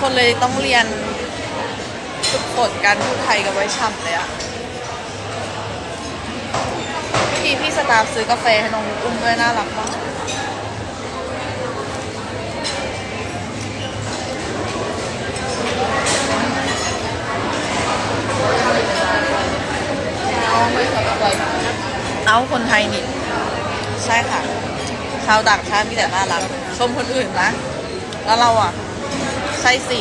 คนเลยต้องเรียนฝึกฝนการพูดไทยกันไว้ช่ำเลยอะเมื่อกี้พี่สตาฟซื้อกาแฟให้น้องอุ้มด้วยน่ารักมากเอาคนไทยนี่ ใช่ค่ะ ชาวต่างชาติมีแต่น่ารัก ชมคนอื่นนะ แล้วเราอะ ใช่สิ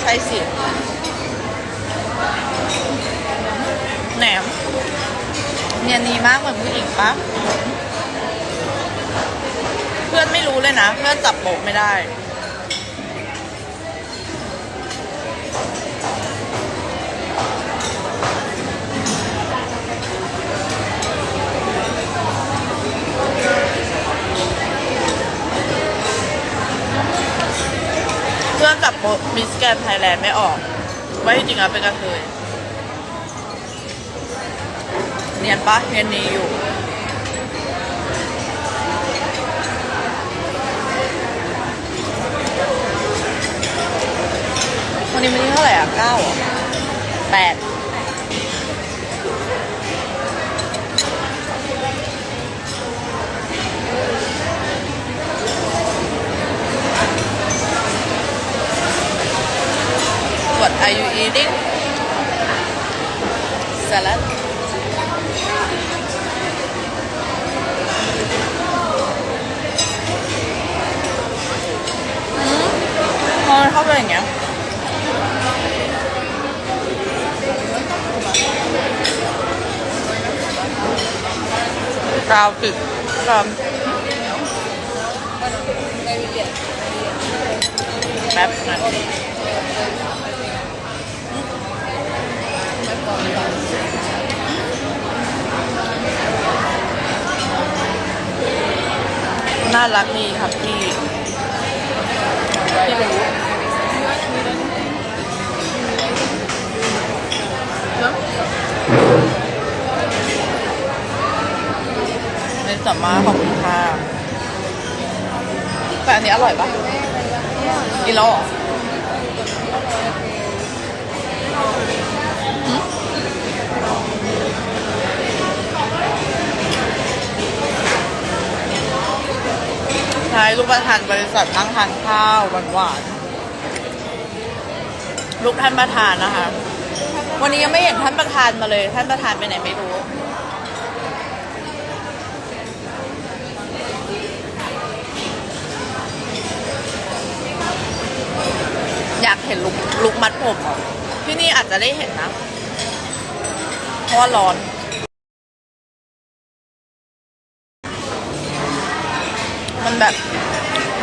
ใช่สิ แหนม เนียนนีมากเหมือนผู้หญิงปะเพื่อนไม่รู้เลยนะ เพื่อนจับโบกไม่ได้ พื่อนจับมิสแกนไทยแลนด์ไม่ออกว่าจริงๆอะเป็นกระเทยเนียนปะเนียนนีอยู่วันนี้มันที่เท่าไหร่อะเก้าอะแปด are you eating? Salad. พอมันเข้าไปอย่างเงี้ย กาวติดกาวแป๊บ น่ารักดีครับพี่พี่รู้ในสัมมาของคุณค่ะแต่อันนี้อร่อยปะกินแล้วหรอ ช่ลูกประธานบริษัทนั่งทานข้าวหวานๆลูกท่านประธานนะคะ วันนี้ยังไม่เห็นท่านประธานมาเลย ท่านประธานไปไหนไม่รู้อยากเห็นลุกลุกมัดผมที่นี่อาจจะได้เห็นนะ เพราะว่าร้อน มันแบบ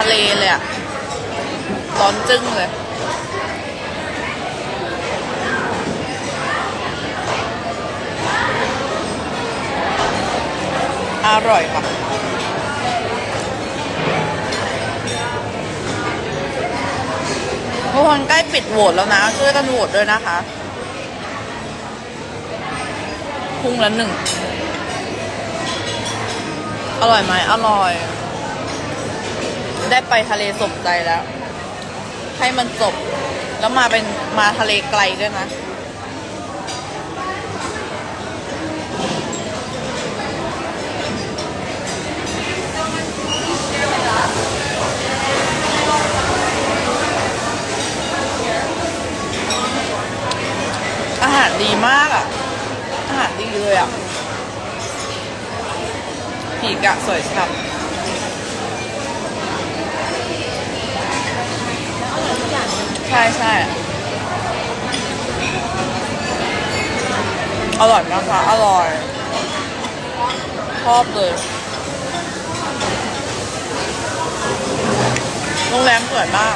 เลเลยอะร้อนจึ้งเลยอร่อยค่ะทุกคนใกล้ปิดโหวตแล้วนะ ช่วยกันโหวตด้วยนะคะพุงละหนึ่ง อร่อยไหม อร่อย ได้ไปทะเลสมใจแล้ว ให้มันจบ แล้วมาเป็นมาทะเลไกลด้วยนะ อาหารดีมากอะ อาหารดีเลยอะผีกะสวยสับ ใช่ใช่อร่อยนะคะอร่อย ชอบเลย โรงแรมสวยมาก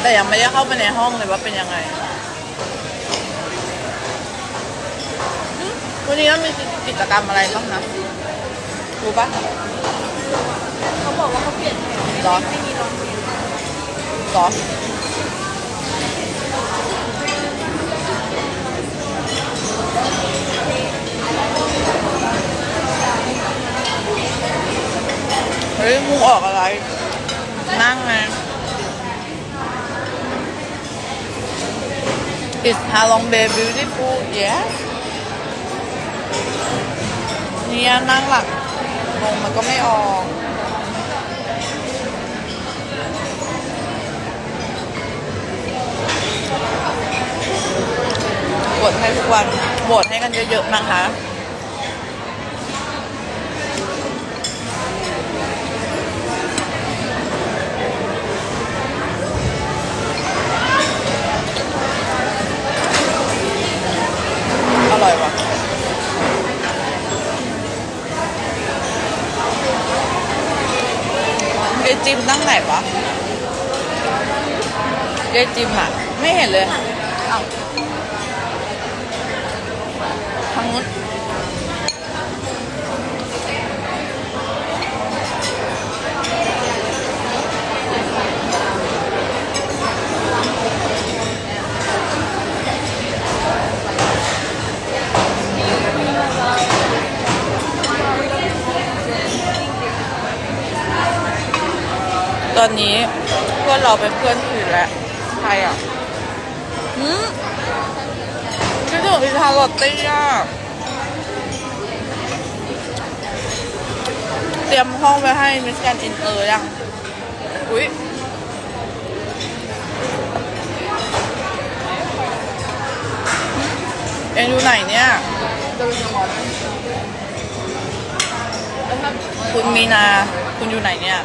แต่ยังไม่ได้เข้าไปในห้องเลยว่าเป็นยังไง วันนี้เรามีกิจกรรมอะไรบ้างนะรู้ปะเขาบอกว่าเขาเปลี่ยนแผนหรอไม่มีรองเรียนหรอ เฮ้ยมูออกอะไร นั่งไง Is Halong Bay beautiful? Yes เนี่ยนั่งหลักลงมันก็ไม่ออกดให้ทุกวันโหให้กันเยอะๆนะคะ ร่อยว่ะเยจิมนั่งไหนวะเยจิมอะ ไม่เห็นเลยอ้าวทางนู้นตอนนี้ เพื่อนเราเป็นเพื่อนคุยแล้วใครอะหืมคิดถึงพิธาลอตตี้อะเตรียมห้องไว้ให้มิสแกนอินเตอร์ยัง อุ้ยเอ็งอยู่ไหนเนี่ยคุณมีนา คุณอยู่ไหนเนี่ย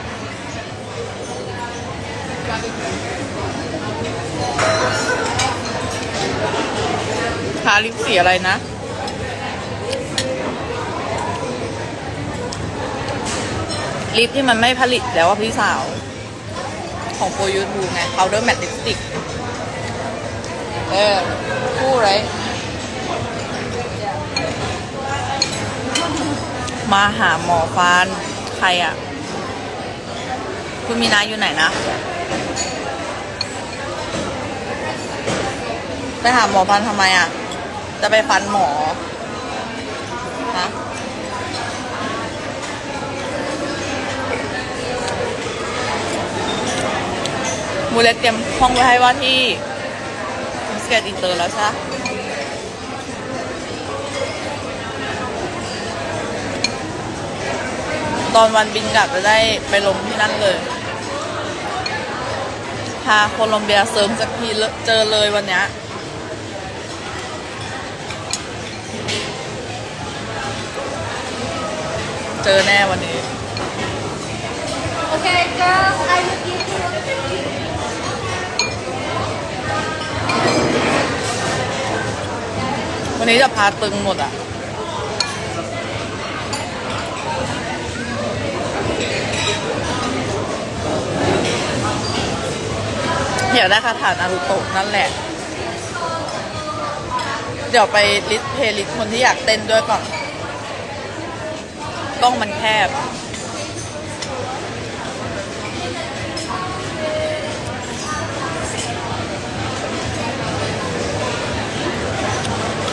ทาลิปสีอะไรนะ ลิปที่มันไม่ผลิตแล้วว่าพี่สาว ของโปรยูทูไง powder matte lipstick เออคู่ไรมาหาหมอฟัน ใครอะ คุณมีนาอยู่ไหนนะ ไปหาหมอฟันทำไมอะ จะไปฟันหมอฮะมูเล็กเตรียมห้องไว้ให้ว่าที่สเกตอินเตอร์แล้วใช่ตอนวันบินกลับจะได้ไปลงที่นั่นเลย พาโคลอมเบียเสริมสักทีเลยเจอเลยวันเนี้ยเจอแน่วันนี้ Okay, girls, I will give you วันนี้จะพาตึงหมดอะ อยากได้คาถานารุโตะนั่นแหละ เดี๋ยวไปลิสเพลลิสคนที่อยากเต้นด้วยก่อนต้องมันแคบ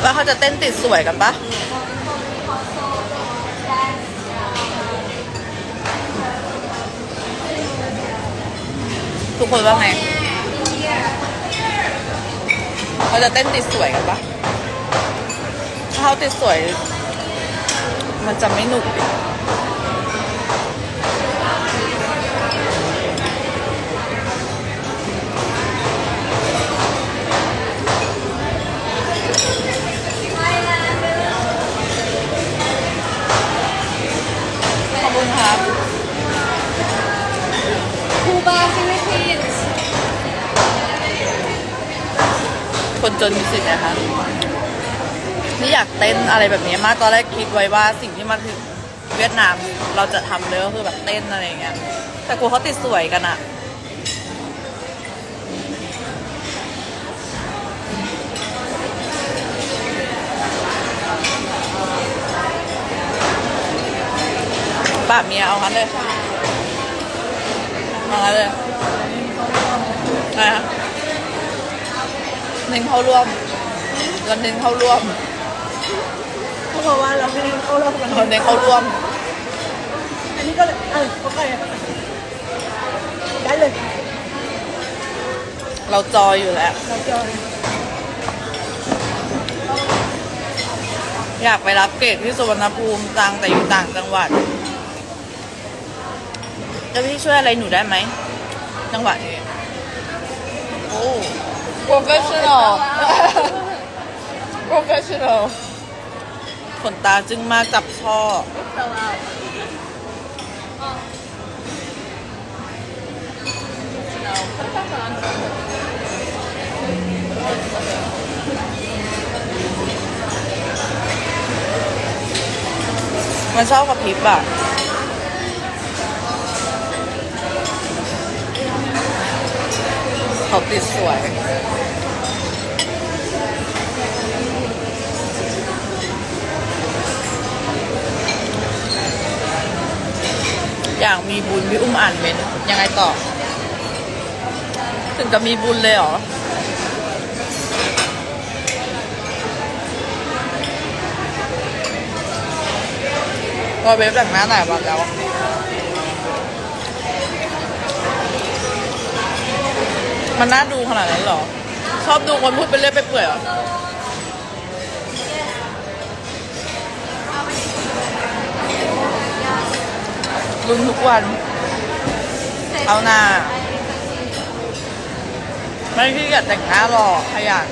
แล้วเขาจะเต้นติดสวยกันปะทุกคนว่าไง เขาจะเต้นติดสวยกันปะถ้าเขาติดสวย มันจะไม่หนุกดิ คนจนมีสิทธิ์นะคะนี่อยากเต้นอะไรแบบนี้มากตอนแรกคิดไว้ว่าสิ่งที่มาถึงเวียดนามเราจะทำเลยก็คือแบบเต้นอะไรอย่างเงี้ยแต่กลัวเขาติดสวยกันอะป้าเมียเอางั้นเลยเอางั้นเลยอะไรคะ เน้นเข้าร่วมเราเน้นเข้าร่วมก็เพราะว่าเราไม่ได้เข้าร่วมกันเราเน้นเข้าร่วม อันนี้ก็เลยเออโอเคได้เลย เราจอยอยู่แล้วอยากไปรับเกตที่สุวรรณภูมิจังแต่อยู่ต่างจังหวัดจะพี่ช่วยอะไรหนูได้ไหมจังหวัดนี้โอ้ professional professional ขนตาจึงมากจับช่อ มันชอบกับพริบอะเขาติดสวย อย่างมีบุญพี่อุ้มอ่านเม้นยังไงต่อ ถึงกับมีบุญเลยเหรอก็เว็บแต่งหน้าหลายวันแล้วมันน่าดูขนาดนั้นเหรอ ชอบดูคนพูดไปเรื่อยไปเปื่อยเหรอ ลุ้นทุกวัน เอาหน้า ไม่ขี้เกียจแต่งหน้าหรอกขยัน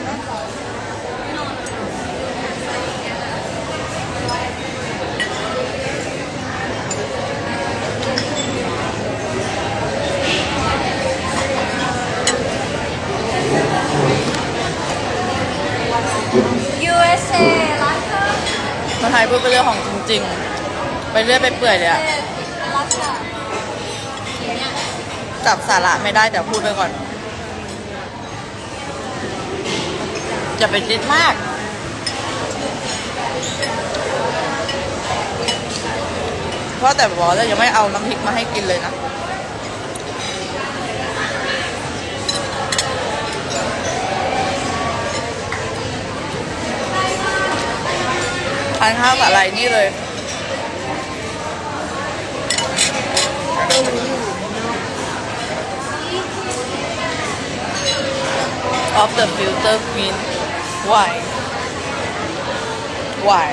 USA รัสเซอร์คนไทยพูดไปเรื่องของจริงๆ ไปเรื่อยไปเปื่อยเลยอะ รัสเซอร์ จับสาระไม่ได้แต่พูดไปก่อนอย่าไปคิดมาก เพราะแต่บอกว่ายังไม่เอาน้ำพริกมาให้กินเลยนะทานข้าวกับอะไรนี่เลย of the filter queen why why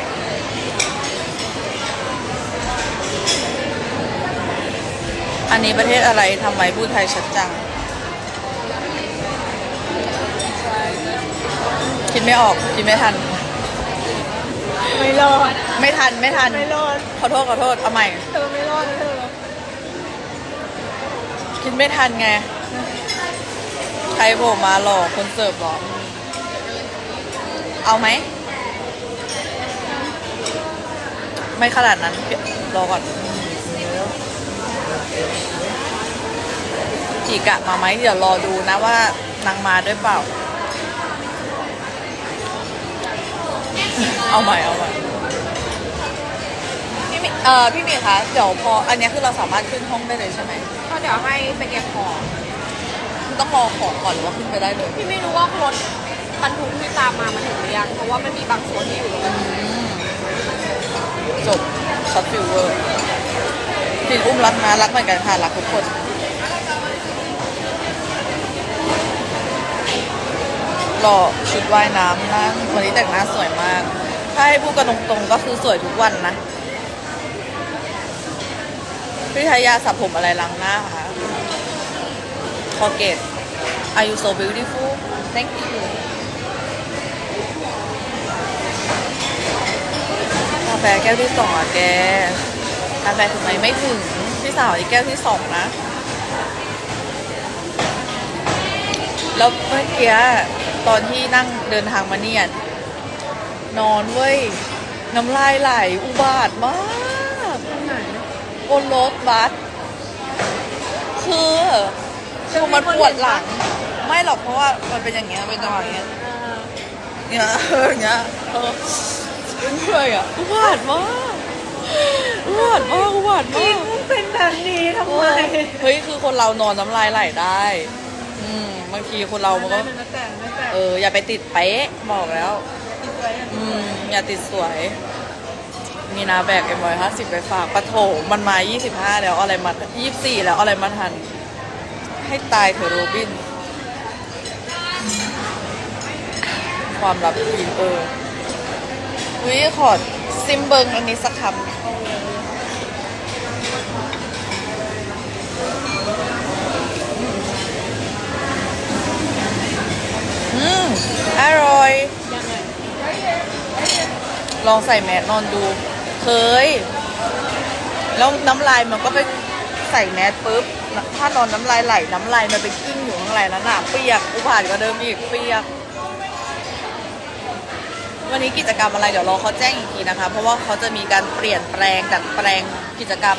อันนี้ประเทศอะไรทำไมพูดไทยชัดจัง คิดไม่ออก คิดไม่ทัน ไม่รอด ไม่ทัน ไม่ทัน ไม่รอด ขอโทษ ขอโทษ เอาใหม่ เธอไม่รอดนะเธอ คิดไม่ทันไง ใครโผล่มาหลอกคนเสิร์ฟหรอ เอาไหม ไม่ขนาดนั้น รอก่อน จีกะมาไหมเดี๋ยวรอดูนะว่านางมาด้วยเปล่า เอาใหม่เอาใหม่พี่มิเอ่อพี่หมีคะ เดี๋ยวพอ อันนี้คือเราสามารถขึ้นห้องได้เลยใช่ไหมก็เดี๋ยวให้ไปเก็บของ ต้องรอของก่อนหรือว่าขึ้นไปได้เลยพี่ไม่รู้ว่ารถบรรทุกที่ตามมามันถึงหรือยังเพราะว่ามันมีบางส่วนที่อยู่ตรงนั้นจบช็อตฟิลเวอร์สินอุ้มรักนะรักเหมือนกันค่ะรักทุกคนรอชุดว่ายน้ำนะวันนี้แต่งหน้าสวยมาก ถ้าให้พูดกันตรงๆก็คือสวยทุกวันนะพี่ทายาสระผมอะไรล้างหน้าคะ คอเกต Are you so beautiful Thank you กาแฟแก้วที่สองอะแกกาแฟถึงไหมไม่ถึง พี่สาวอีกแก้วที่สองนะ แล้วเมื่อกี้ตอนที่นั่งเดินทางมาเนี่ย นอนเว้ย น้ำลายไหลอุบาทมากบนรถบัสคือ คือมันปวดหลัง ไม่หรอกเพราะว่ามันเป็นอย่างเงี้ยเป็นจังหวะอย่างเงี้ยเนี่ยเอออย่างเงี้ยเออเหนื่อยอะอุบาทมากอุบาทมากอุบาทมากเป็นแบบนี้ทำไมเฮ้ยคือคนเรานอนน้ำลายไหลได้ อืมบางทีคนเรามันก็มันจะแต่งไม่แต่งเอออย่าไปติดเป๊ะบอกแล้วติดไว้อย่างอืนี้มอย่าติดสวย มีนาแบกเอ็มร้อยห้าสิบไปฝากปะโถมันมายี่สิบห้าแล้วเอาอะไรมายี่สิบสี่แล้วเอาอะไรมาทัน ให้ตายเถอะโรบิน ความลับอีกเออวิขอดซิมเบิงอันนี้สักคำอืม อร่อย ลองใส่แมสนอนดู เคย แล้วน้ำลายมันก็ไปใส่แมสปุ๊บ ถ้านอนน้ำลายไหลน้ำลายมันไปกิ้งอยู่ข้างในแล้วน่ะเปียกอุผ่านก็เดิมอีกเปียก วันนี้กิจกรรมอะไรเดี๋ยวรอเขาแจ้งอีกทีนะคะ เพราะว่าเขาจะมีการเปลี่ยนแปลงดัดแปลงกิจกรรม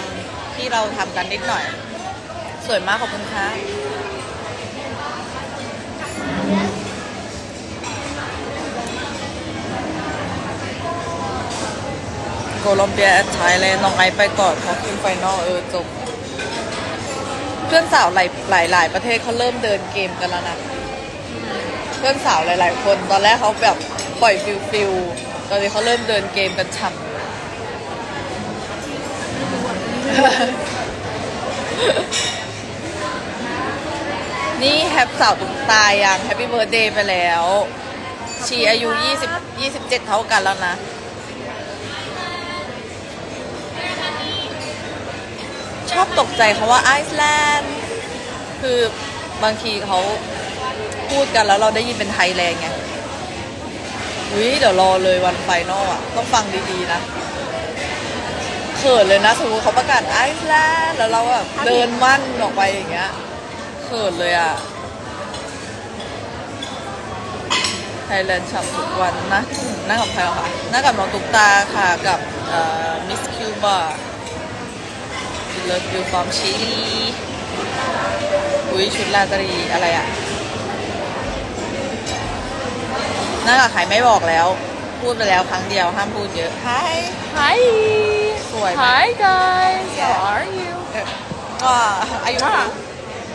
ที่เราทำกันนิดหน่อย สวยมากขอบคุณค่ะโคลอมเบียแอดไทยเลยน้องไอไปก่อนเขาคืนไฟนอลเออจบ พื่อนสาวหลายหลายหลายประเทศเขาเริ่มเดินเกมกันแล้วนะ เพื่อนสาวหลาย ๆ คน ตอนแรกเขาแบบปล่อยฟิลฟิลตอนนี้เขาเริ่มเดินเกมกันฉ่ำนี่แฮปสาวตุ๊กตายังแฮปปี้เบิร์ดเดย์ไปแล้ว ชีอายุ 20 27 เท่ากันแล้วนะ ชอบตกใจเขาว่าไอซ์แลนด์คือบางทีเขาพูดกันแล้วเราได้ยินเป็นไทยแลนด์ไงอุ้ยเดี๋ยวรอเลยวันไฟนอลอะ ต้องฟังดีๆนะเขินเลยนะสมมติเขาประกาศไอซ์แลนด์แล้วเราแบบเดินมั่นออกไปอย่างเงี้ยเขินเลยอะไทยแลนด์ฉ่ำทุกวันนะนั่งกับใครเหรอคะนั่งกับน้องตุ๊กตาค่ะกับมิสคิวบา Love you from Chile อุ้ยชุดลาตรีอะไรอะน่ากับใครไม่บอกแล้ว พูดไปแล้วครั้งเดียวห้ามพูดเยอะ Hi Hi สวยไหม Hi guys how are you ก็อายุ Ah.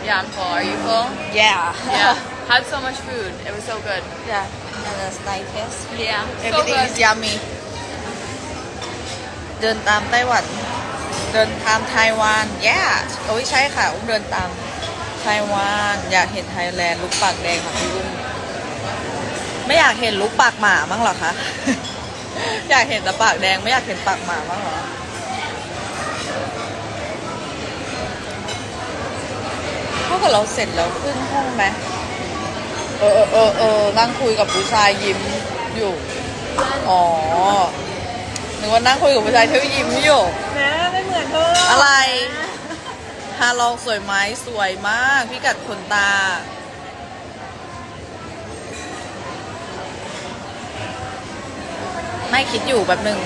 Yeah, I'm full. Are you full? Yeah Yeah. Had so much food. It was so good. Yeah and the style test Yeah. So everything good. is yummy เดินตามไต้หวัน เดินตามไต้หวัน yeah โอ้ยใช่ค่ะ อุ้มเดินตามไต้หวันอยากเห็นไทยแลนด์ลูกปากแดงค่ะพี่อุ้มไม่อยากเห็นลูกปากหมามั้งหรอคะ อยากเห็นแต่ปากแดงไม่อยากเห็นปากหมามั้งหรอเท่ากับเราเสร็จแล้วขึ้นห้องไหมเออเออเออเออนั่งคุยกับผู้ชายยิ้มอยู่ อ๋อ นึกว่านั่งคุยกับผู้ชายเที่ยวยิ้มอยู่ เหมือนเธอะไร ฮาลองสวยไหมสวยมาก พี่กัดขนตา ไม่คิดอยู่แบบหนึ่ง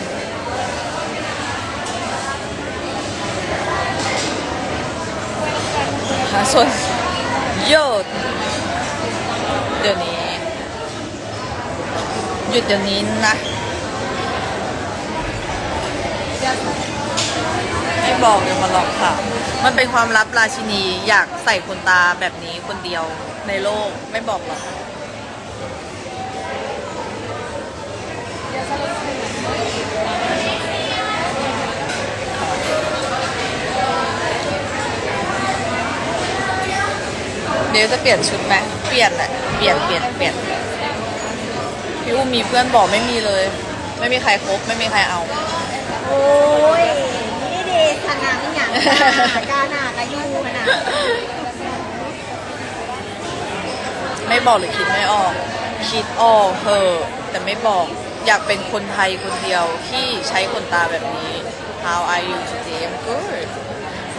หาส่วนโยดเดี๋ยวนี้ หยุดเดี๋ยวนี้นะ ไม่บอกเดี๋ยวมาหลอกค่ะ มันเป็นความลับราชินีอยากใส่ขนตาแบบนี้คนเดียวในโลกไม่บอกหรอกเดี๋ยวจะเปลี่ยนชุดไหมเปลี่ยนแหละเปลี่ยนเปลี่ยนเปลี่ยนพี่อุ้มมีเพื่อนบอกไม่มีเลย ไม่มีใครคบไม่มีใครเอา โอ้ย เดขนาดไม่หยังจ้ากาหนากายูขนาดไม่บอกหรือคิดไม่ออก คิดออกเถอะแต่ไม่บอกอยากเป็นคนไทยคนเดียวที่ใช้ขนตาแบบนี้ How are you today I'm good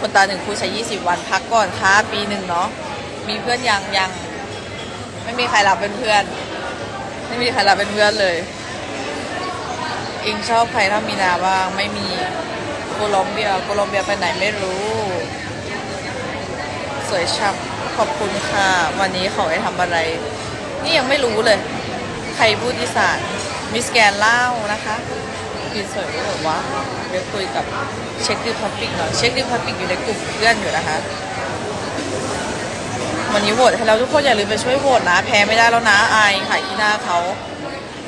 ขนตาหนึ่งคูใช้ 20 วันพักก่อนค่ะปีหนึ่งเนาะมีเพื่อนยังยัง ไม่มีใครรับเป็นเพื่อน ไม่มีใครรับเป็นเพื่อนเลย อิงชอบใครถ้ามีนาบ้างไม่มี โคลอมเบีย โคลอมเบียไปไหนไม่รู้ สวยชับขอบคุณค่ะ วันนี้เขาให้ทำอะไร นี่ยังไม่รู้เลย ใครพูดอีสานมิสแกนเล่านะคะกินสวยด้วยเหรอวะเดี๋ยวคุยกับเช็คดิพับปิกหน่อยเช็คดิพับปิกอยู่ในกลุ่มเพื่อนอยู่นะคะ วันนี้โหวตให้เราทุกคนอย่าลืมไปช่วยโหวตนะ แพ้ไม่ได้แล้วนะอายขายที่หน้าเขา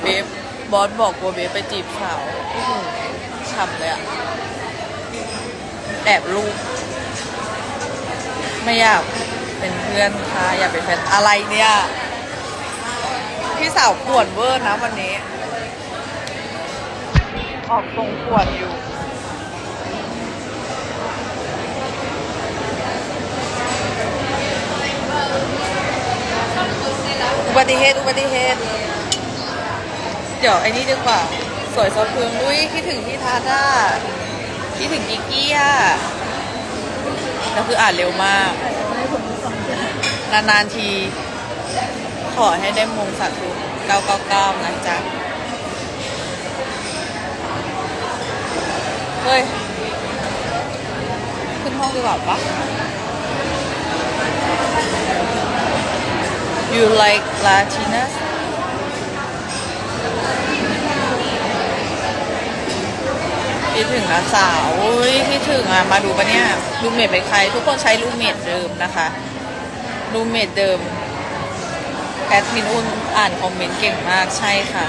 เบฟบอสบอกกลัวเบฟไปจีบสาวฉ่ำเลยอะ แอบลูกไม่อยากเป็นเพื่อนค่ะ อยากเป็นแฟนอะไรเนี่ย พี่สาวปวดเวอร์นะวันนี้ ออกตรงขวดอยู่อุบัติเหตุอุบัติเหตุเดี๋ยวไอ้นี่ดีกว่า สวยสะพรึงอุ้ยคิดถึงพี่ทาด้า คิดถึงกิกกี้อะแล้วคืออ่านเร็วมาก นานๆที ขอให้ได้มงสาธุ999นะจ๊ะ เฮ้ย ขึ้นห้องดีกว่าปะ You like Latinas? คิดถึงนะสาวอุ้ยคิดถึงอะมาดูปะเนี่ยรูเมทเป็นใคร ทุกคนใช้รูเมทเดิมนะคะรูเมทเดิมแอดมินอุ่นอ่านคอมเมนต์เก่งมากใช่ค่ะ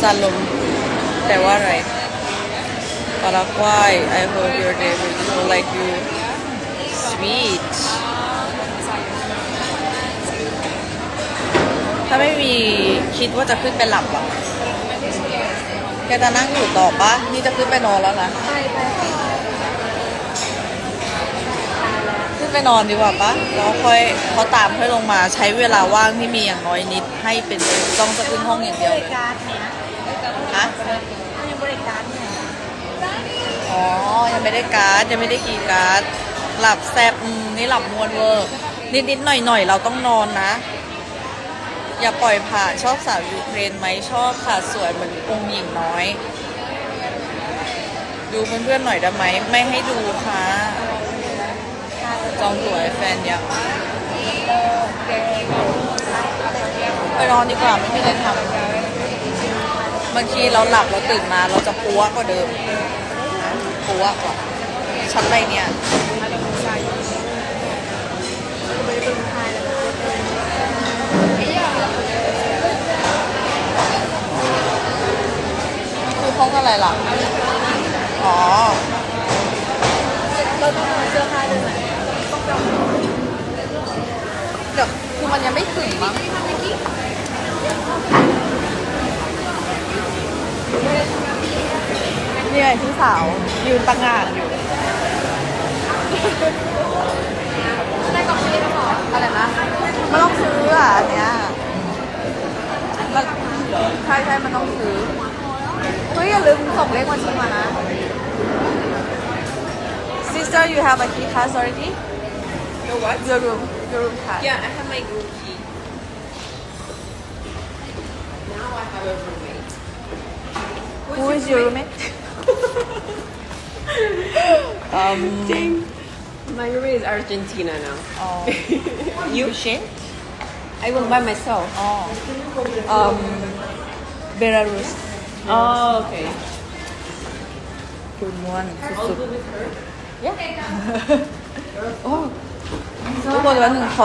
ซาลมแปลว่าอะไรปารากวัย I hope your day will go like you sweet ถ้าไม่มีคิดว่าจะขึ้นไปหลับอะแกจะนั่งอยู่ต่อปะนี่จะขึ้นไปนอนแล้วนะไปไปขึ้นไปนอนดีกว่าปะแล้วค่อยเขาตามค่อยลงมาใช้เวลาว่างที่มีอย่างน้อยนิด ให้เป็นต้องจะขึ้นห้องอย่างเดียวบเลริยการเนี่ยฮะมันยังบริการเนี่ยอ๋อ ยังไม่ได้การ์ดยังไม่ได้คีย์การ์ดหลับแซบอืมนี่หลับมวนเวอร์นิดนิดๆหน่อยหน่อยๆเราต้องนอนนะ อย่าปล่อยผ่านชอบสาวยูเครนไหมชอบค่ะสวยเหมือนองค์หญิงน้อย ดูเพื่อนๆหน่อยได้ไหมไม่ให้ดูค่ะจองตั๋วแฟนยังไปนอนดีกว่าไม่มีอะไรทำบางทีเราหลับเราตื่นมาเราจะปัวกว่าเดิมปัวกว่าชั้นไรเนี่ย คืองอะไรล่ะ อ๋อ เราต้องเอาเสื้อผ้าด้วยไหมเดี๋ยวคือมันยังไม่ถึงมั้งนี่ไงพี่สาว ยืนตั้งงานอยู่ได้กล่องนี้แล้วเหรออะไรนะมันต้องซื้ออะอันเนี้ยมันใช่ใช่มันต้องซื้อ เฮ้ย อย่าลืมส่งเลขบัญชีมานะ Sister you have a key card already Your what? Your room Your room card Yeah, I have my group key. Now I have a roommate. Who is your roommate um My roommate is Argentina now. oh, you change I went by myself. oh um Belarus Oh, okay. คุณม้วนสุด Good with her. ๆโอ้ทุกคนวันห